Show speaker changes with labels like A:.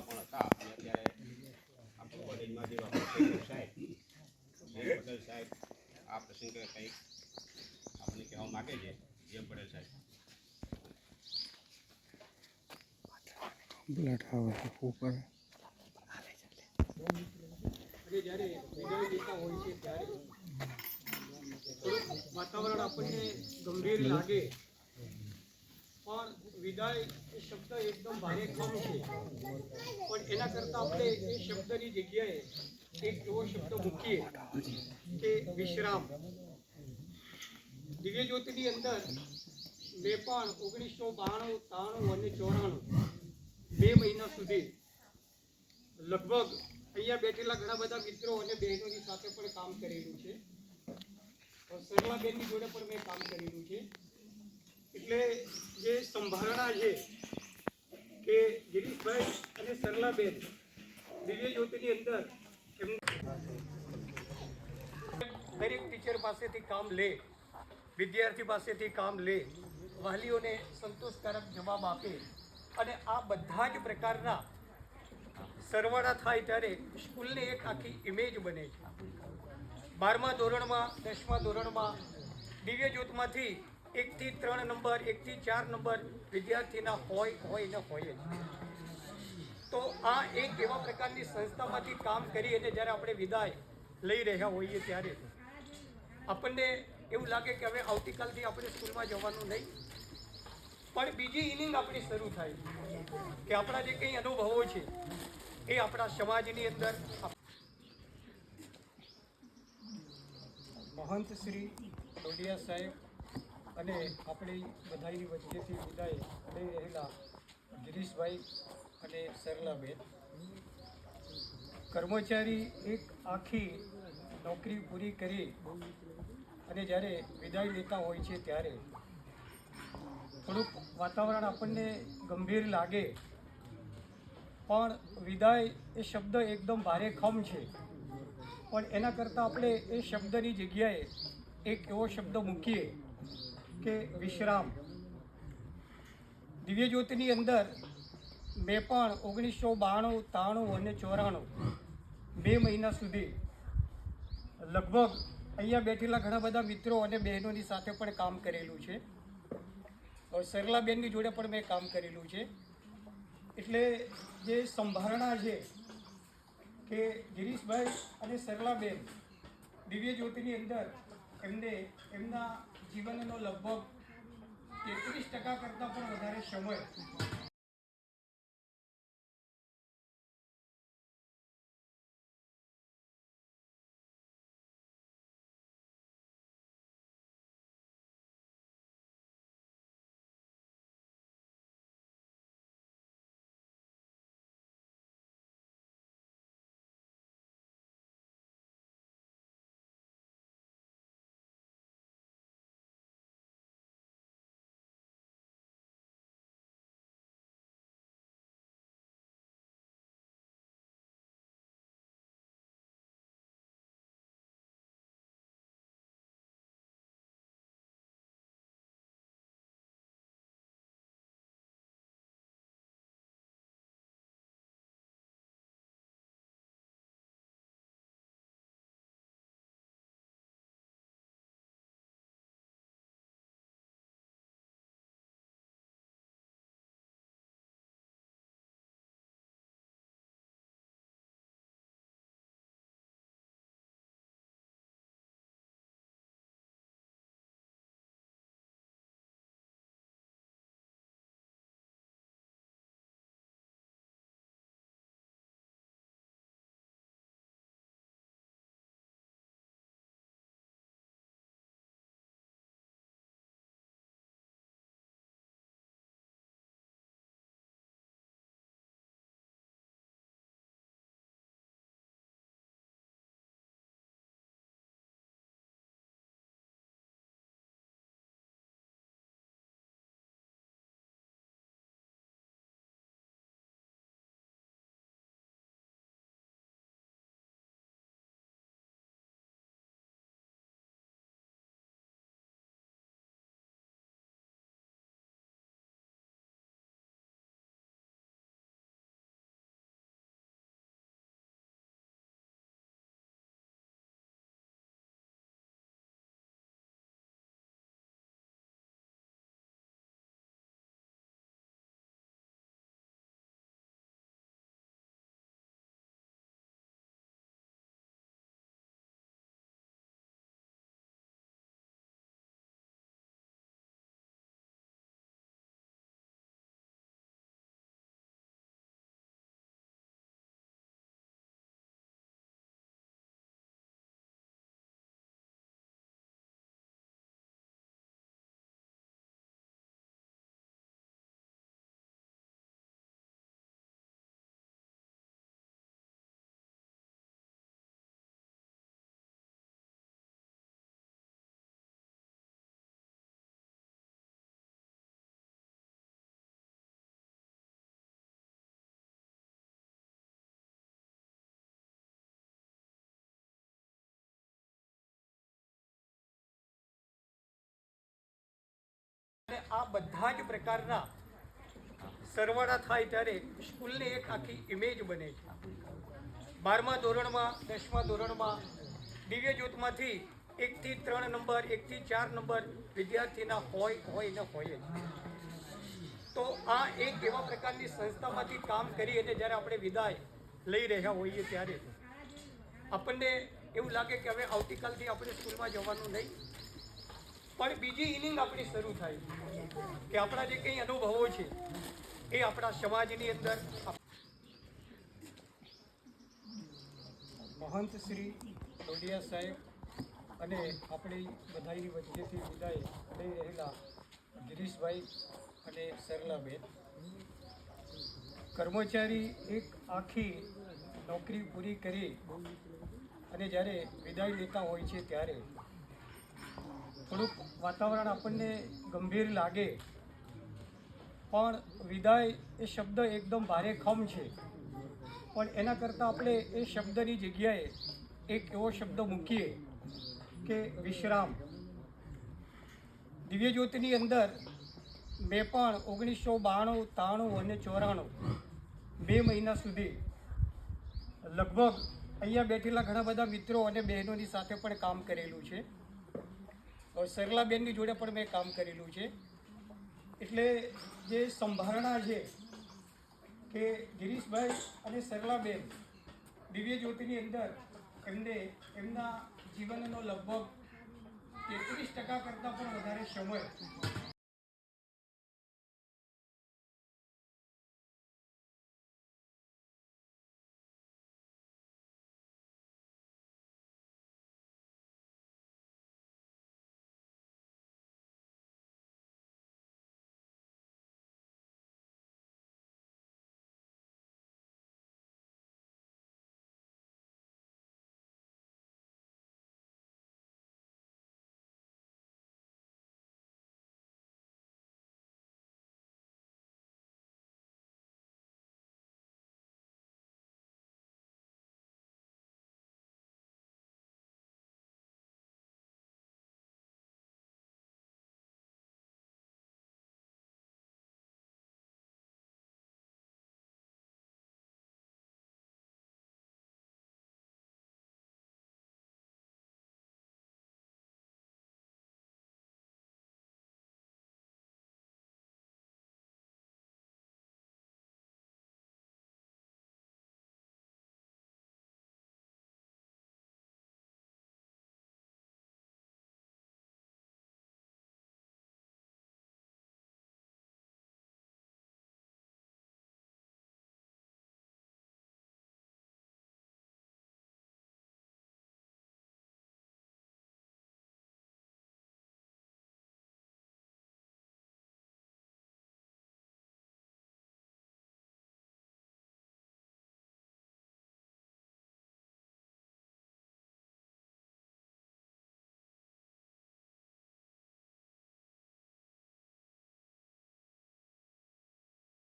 A: પણ હતા અત્યારે આપણે કોલેજમાં જેવા સાહેબ સાહેબ આ પ્રસંગે કંઈક આપણને કહેવા માગે છે જે પટેલ સાહેબ.
B: બ્લડ આવે છે, ઉપર.
C: વાતાવરણ આપણને ગંભીર લાગે. પણ વિદાય એ શબ્દ એકદમ ભારે કમ છે. પણ એના કરતાં આપણે શબ્દની જગ્યાએ એક એવો શબ્દ મૂકીએ કે વિશ્રામ. દિવ્ય જ્યોતિની અંદર મેં પણ ઓગણીસો બાણું, ત્રાણું અને ચોરાણું બે મહિના સુધી. લગભગ અહીંયા બેઠેલા ઘણા બધા મિત્રો અને બહેનોની સાથે પણ કામ કરેલું છે. સરલાબેનની જોડે પણ મેં કામ કરેલું છે. એટલે જે સંભારણા છે કે ગિરીશભાઈ અને સરલાબેન દિવ્ય જ્યોતિની અંદર દરેક ટીચર પાસેથી કામ લે, વિદ્યાર્થી પાસેથી કામ લે, વાલીઓને સંતોષકારક જવાબ આપે. અને આ બધા જ પ્રકારના સરવાળા થાય ત્યારે સ્કૂલની એક આખી ઇમેજ બને છે. બારમા ધોરણમાં, દસમા ધોરણમાં, દિવ્ય જ્યોતમાંથી એકથી ત્રણ નંબર, એકથી ચાર નંબર વિદ્યાર્થીના હોય હોય ને હોય જ. તો આ એક એવા પ્રકારની સંસ્થામાંથી કામ કરી અને જ્યારે આપણે વિદાય લઈ રહ્યા હોઈએ ત્યારે આપણને એવું લાગે કે હવે આવતીકાલથી આપણે સ્કૂલમાં જવાનું નહીં. પણ બીજી ઇનિંગ આપણી શરૂ થાય કે આપણા જે કંઈ અનુભવો છે, એ આપણા સમાજની અંદર મહંત શ્રી ડોડિયા સાહેબ અને આપણી બધાની વચ્ચેથી વિદાય લઈ રહેલા ગિરીશભાઈ અને સરલાબેન. કર્મચારી એક આખી નોકરી પૂરી કરી અને જ્યારે વિદાય લેતા હોય છે ત્યારે થોડુંક વાતાવરણ આપણને ગંભીર લાગે. પણ વિદાય એ શબ્દ એકદમ ભારે ખમ છે. પણ એના કરતાં આપણે એ શબ્દની જગ્યાએ એક એવો શબ્દ મૂકીએ કે વિશ્રામ. દિવ્યજ્યોતિની અંદર મેં પણ ઓગણીસો બાણું ત્રાણું અને ચોરાણું, બે મહિના સુધી. લગભગ અહીંયા બેઠેલા ઘણા બધા મિત્રો અને બહેનોની સાથે પણ કામ કરેલું છે. હવે સરલાબેનની જોડે પણ મેં કામ કરેલું છે. એટલે જે સંભારણા છે કે ગિરીશભાઈ અને સરલાબેન દિવ્ય જ્યોતિની અંદર એમને એમના જીવનનો લગભગ તેત્રીસ ટકા કરતાં પણ વધારે સમય આ બધા જ પ્રકારના સરવાળા થાય ત્યારે સ્કૂલની એક આખી ઇમેજ બને છે. બારમા ધોરણમાં, દસમા ધોરણમાં, દિવ્ય જ્યોતમાંથી એકથી ત્રણ નંબર, એકથી ચાર નંબર વિદ્યાર્થીના હોય હોય ને હોય જ. તો આ એક એવા પ્રકારની સંસ્થામાંથી કામ કરી અને જ્યારે આપણે વિદાય લઈ રહ્યા હોઈએ ત્યારે આપણને એવું લાગે કે હવે આવતીકાલથી આપણે સ્કૂલમાં જવાનું નહીં. પણ બીજી ઇનિંગ આપણી શરૂ થાય કે આપણા જે કંઈ અનુભવો છે એ આપણા સમાજની અંદર મહંત શ્રી ડોડિયા સાહેબ અને આપણી બધાની વચ્ચેથી વિદાય લઈ રહેલા ગિરીશભાઈ અને સરલાબેન. કર્મચારી એક આખી નોકરી પૂરી કરી અને જ્યારે વિદાય લેતા હોય છે ત્યારે થોડુંક વાતાવરણ આપણને ગંભીર લાગે. પણ વિદાય એ શબ્દ એકદમ ભારે ખમ છે. પણ એના કરતાં આપણે એ શબ્દની જગ્યાએ એક એવો શબ્દ મૂકીએ કે વિશ્રામ. દિવ્યજ્યોતિની અંદર મેં પણ ઓગણીસો બાણું, ત્રાણું અને ચોરાણું બે મહિના સુધી લગભગ અહીંયા બેઠેલા ઘણા બધા મિત્રો અને બહેનોની સાથે પણ કામ કરેલું છે. હવે સરલાબેનની જોડે પણ મેં કામ કરેલું છે. એટલે જે સંભારણા છે કે ગિરીશભાઈ અને સરલાબેન દિવ્ય જ્યોતિની અંદર એમને એમના જીવનનો લગભગ તેત્રીસ ટકા કરતાં પણ વધારે સમય